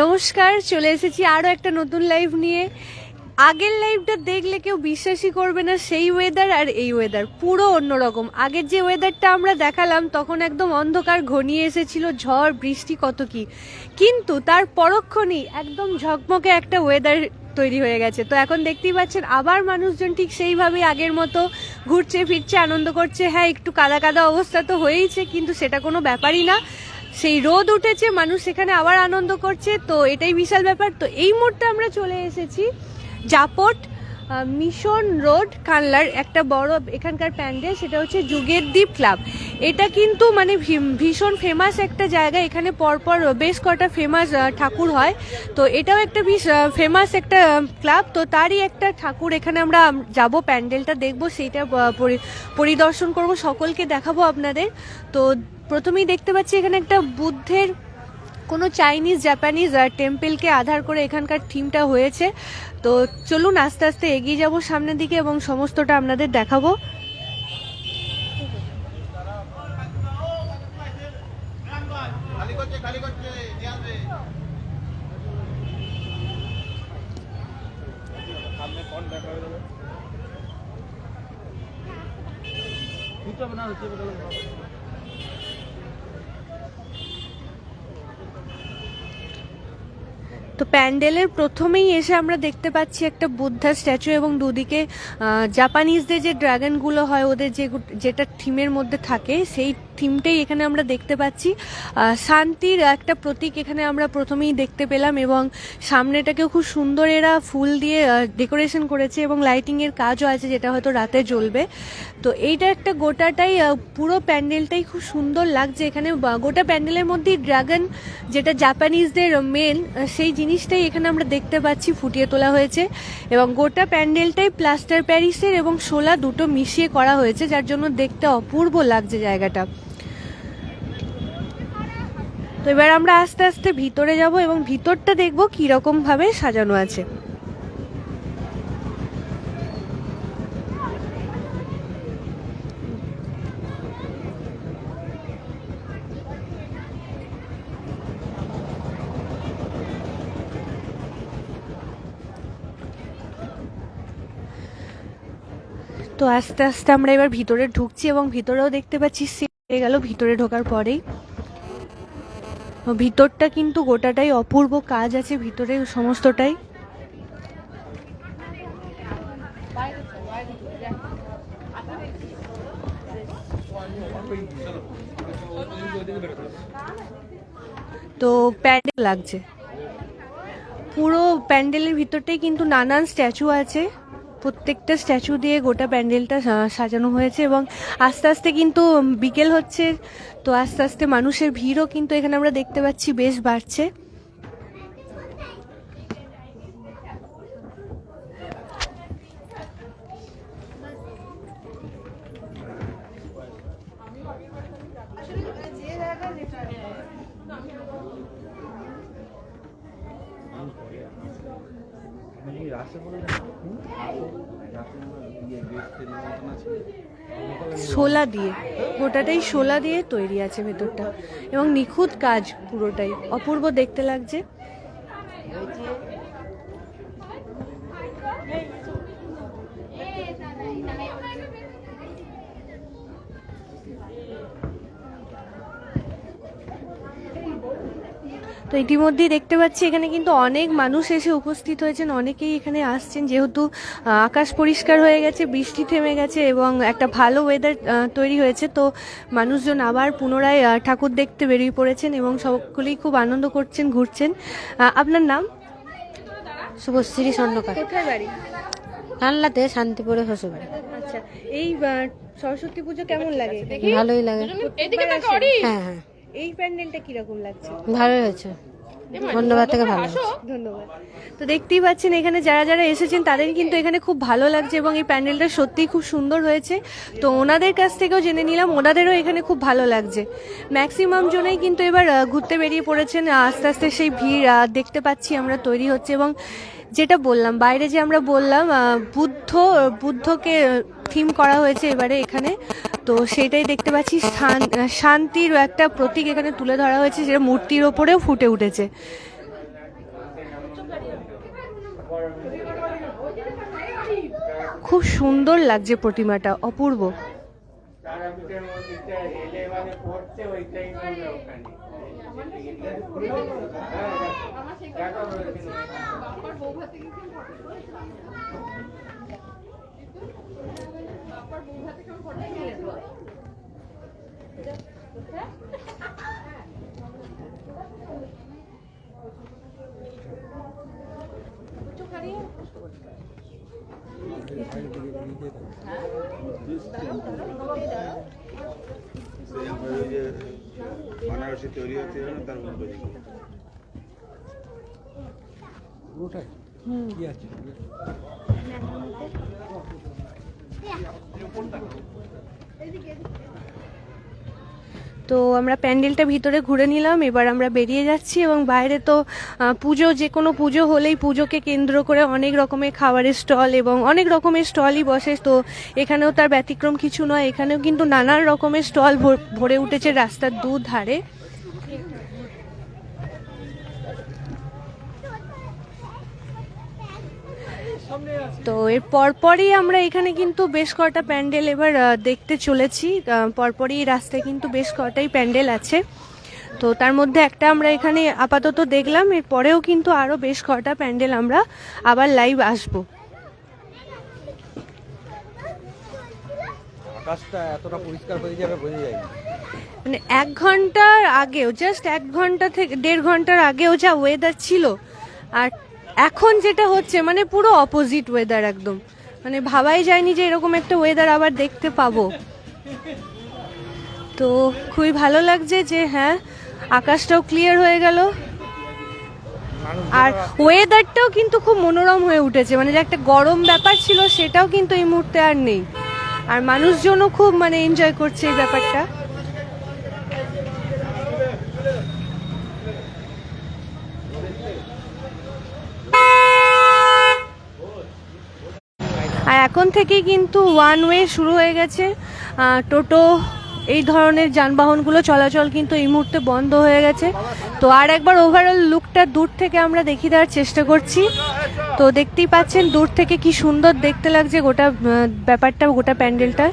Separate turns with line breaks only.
নমস্কার, চলে এসেছি আরও একটা নতুন লাইভ নিয়ে। আগের লাইভটা দেখলে কেউ বিশ্বাসই করবে না সেই ওয়েদার আর এই ওয়েদার পুরো অন্যরকম। আগের যে ওয়েদারটা আমরা দেখালাম, তখন একদম অন্ধকার ঘনিয়ে এসেছিল, ঝড়, বৃষ্টি, কত কি। কিন্তু তার পরক্ষণেই একদম ঝকমকে একটা ওয়েদার তৈরি হয়ে গেছে। তো এখন দেখতেই পাচ্ছেন, আবার মানুষজন ঠিক সেইভাবেই আগের মতো ঘুরছে, ফিরছে, আনন্দ করছে। হ্যাঁ একটু কাদা কাদা অবস্থা তো হয়েইছে, কিন্তু সেটা কোনো ব্যাপারই না। সেই রোদ উঠেছে, মানুষ সেখানে আবার আনন্দ করছে, তো এটাই বিশাল ব্যাপার। তো এই মুহূর্তে আমরা চলে এসেছি জাপট মিশন রোড, কানলার একটা বড় এখানকার প্যান্ডেল, সেটা হচ্ছে যুগের দ্বীপ ক্লাব। এটা কিন্তু মানে ভীষণ ফেমাস একটা জায়গা। এখানে পরপর বেশ কটা ফেমাস ঠাকুর হয়। তো এটাও একটা বেশ ফেমাস একটা ক্লাব। তো তারই একটা ঠাকুর এখানে আমরা যাব, প্যান্ডেলটা দেখব, সেইটা পরিদর্শন করব, সকলকে দেখাবো আপনাদের। তো প্রথমেই দেখতে পাচ্ছি এখানে একটা বুদ্ধের কোনো চাইনিজ জাপানিজ টেম্পেলকে আধার করে এখানকার থিমটা হয়েছে। তো চলুন আস্তে আস্তে এগিয়ে যাব সামনের দিকে এবং সমস্তটা আপনাদের দেখাবো। তো প্যান্ডেলের প্রথমেই এসে আমরা দেখতে পাচ্ছি একটা বুদ্ধা স্ট্যাচু এবং দুদিকে জাপানিজদের যে ড্রাগনগুলো হয়, ওদের যে যেটা থিমের মধ্যে থাকে, সেই থিমটাই এখানে আমরা দেখতে পাচ্ছি। শান্তির একটা প্রতীক এখানে আমরা প্রথমেই দেখতে পেলাম এবং সামনেটাকেও খুব সুন্দর এরা ফুল দিয়ে ডেকোরেশন করেছে এবং লাইটিংয়ের কাজও আছে যেটা হয়তো রাতে জ্বলবে। তো এইটা একটা গোটাটাই পুরো প্যান্ডেলটাই খুব সুন্দর লাগছে এখানে। গোটা প্যান্ডেলের মধ্যেই ড্রাগন, যেটা জাপানিজদের মেন সেই জিনিসটাই এখানে আমরা দেখতে পাচ্ছি, ফুটিয়ে তোলা হয়েছে। এবং গোটা প্যান্ডেলটাই প্লাস্টার প্যারিসের এবং শোলা দুটো মিশিয়ে করা হয়েছে, যার জন্য দেখতে অপূর্ব লাগছে জায়গাটা। তো এবার আমরা আস্তে আস্তে ভিতরে যাব এবং ভিতরটা দেখব কীরকম ভাবে সাজানো আছে। তো আস্তে আস্তে আমরা এবার ভিতরে ঢুকছি এবং ভিতরেও দেখতে পাচ্ছি সিট গেল, ভিতরে ঢোকার পরেই। ভিতরটা কিন্তু গোটাটাই অপূর্ব কাজ আছে ভিতরে সমস্তটাই। তো প্যান্ডেল লাগছে। পুরো প্যান্ডেলের ভিতরটাই কিন্তু নানান স্ট্যাচু আছে। প্রত্যেকটা স্ট্যাচু দিয়ে গোটা প্যান্ডেলটা সাজানো হয়েছে এবং আস্তে আস্তে কিন্তু বিকেল হচ্ছে। তো আস্তে আস্তে মানুষের ভিড়ও কিন্তু এখানে আমরা দেখতে পাচ্ছি, বেশ বাড়ছে। শোলা দিয়ে গোটাটাই শোলা দিয়ে তৈরি আছে ভেতরটা। এবং নিখুঁত কাজ পুরোটাই। অপূর্ব দেখতে লাগছে। তো ইতিমধ্যেই দেখতে পাচ্ছি এখানে কিন্তু অনেক মানুষ এসে উপস্থিত হয়েছেন। অনেকেই এখানে আসছেন। যেহেতু আকাশ পরিষ্কার হয়ে গেছে বৃষ্টি থেমে গেছে এবং একটা ভালো ওয়েদার তৈরি হয়েছে। তো মানুষজন আবার পুনরায় ঠাকুর দেখতে বেরিয়ে পড়েছেন এবং সকলেই খুব আনন্দ করছেন ঘুরছেন। আপনার নাম?
শুভশ্রী স্বর্ণকার
কোথায় বাড়ি?
কানলাতে শান্তিপুরে শ্বশুরবাড়ি।
আচ্ছা এই সরস্বতী পুজো কেমন লাগে?
ভালোই লাগে। হ্যাঁ হ্যাঁ।
এই প্যান্ডেলটা কীরকম লাগছে?
ভালোই হয়েছে। অন্যবার থেকে ভালো
ধন্যবাদ। তো দেখতেই পাচ্ছেন এখানে যারা যারা এসেছেন তাদের কিন্তু এখানে খুব ভালো লাগছে এবং এই প্যান্ডেলটা সত্যিই খুব সুন্দর হয়েছে। তো ওনাদের কাছ থেকেও জেনে নিলাম ওনাদেরও এখানে খুব ভালো লাগছে। ম্যাক্সিমাম জনেই কিন্তু এবার ঘুরতে বেরিয়ে পড়েছেন। আস্তে আস্তে সেই ভিড় দেখতে পাচ্ছি আমরা তৈরি হচ্ছে এবং যেটা বললাম, বাইরে যে আমরা বললাম বুদ্ধ, বুদ্ধকে থিম করা হয়েছে এবারে এখানে। তো সেটাই দেখতে পাচ্ছি, শান- শান্তির একটা প্রতীক এখানে তুলে ধরা হয়েছে, যেটা মূর্তির ওপরেও ফুটে উঠেছে। খুব সুন্দর লাগছে প্রতিমাটা, অপূর্ব।
তারাপীঠের মন্দিরটা এলে মানে পড়ছে ওইটাই করবে ওখানে দেখা
বানারসি তৈরি হচ্ছে তার
পুরোটাই কি আছে
তো আমরা প্যান্ডেলটা ভিতরে ঘুরে নিলাম, এবার আমরা বেরিয়ে যাচ্ছি এবং বাইরে তো পুজো, যে কোনো পুজো হলেই পুজোকে কেন্দ্র করে অনেক রকমের খাবারের স্টল এবং অনেক রকমের স্টলই বসে। তো এখানেও তার ব্যতিক্রম কিছু নয়, এখানেও কিন্তু নানান রকমের স্টল ভরে উঠেছে রাস্তার দুধারে। তো এর পরপরই আমরা এখানে কিন্তু বেশ কটা প্যান্ডেল এবার দেখতে চলেছি। পরপরই রাস্তায় কিন্তু বেশ কটাই প্যান্ডেল আছে। তো তার মধ্যে একটা আমরা এখানে আপাতত দেখলাম এর পরেও কিন্তু আরও বেশ কটা প্যান্ডেল আমরা আবার লাইভ আসব।
আকাশটা এতটা পরিষ্কার হয়ে যাবে বোঝা
মানে এক ঘণ্টার আগেও জাস্ট এক ঘণ্টা থেকে দেড় ঘণ্টার আগেও যা ওয়েদার ছিল আর এখন যেটা হচ্ছে মানে পুরো অপোজিট ওয়েদার একদম। মানে ভাবাই যায়নি যে এরকম একটা ওয়েদার আবার দেখতে পাবো। তো খুবই ভালো লাগছে যে হ্যাঁ আকাশটাও ক্লিয়ার হয়ে গেল। আর ওয়েদারটাও কিন্তু খুব মনোরম হয়ে উঠেছে। মানে যে একটা গরম ব্যাপার ছিল, সেটাও কিন্তু এই মুহূর্তে আর নেই। আর মানুষজনও খুব মানে এনজয় করছে এই ব্যাপারটা আর এখন থেকেই কিন্তু ওয়ান ওয়ে শুরু হয়ে গেছে। টোটো, এই ধরনের যানবাহনগুলো চলাচল কিন্তু এই মুহূর্তে বন্ধ হয়ে গেছে। তো আর একবার ওভারঅল লুকটা দূর থেকে আমরা দেখিয়ে দেওয়ার চেষ্টা করছি। তো দেখতেই পাচ্ছেন দূর থেকে কি সুন্দর দেখতে লাগছে গোটা ব্যাপারটা, গোটা প্যান্ডেলটা।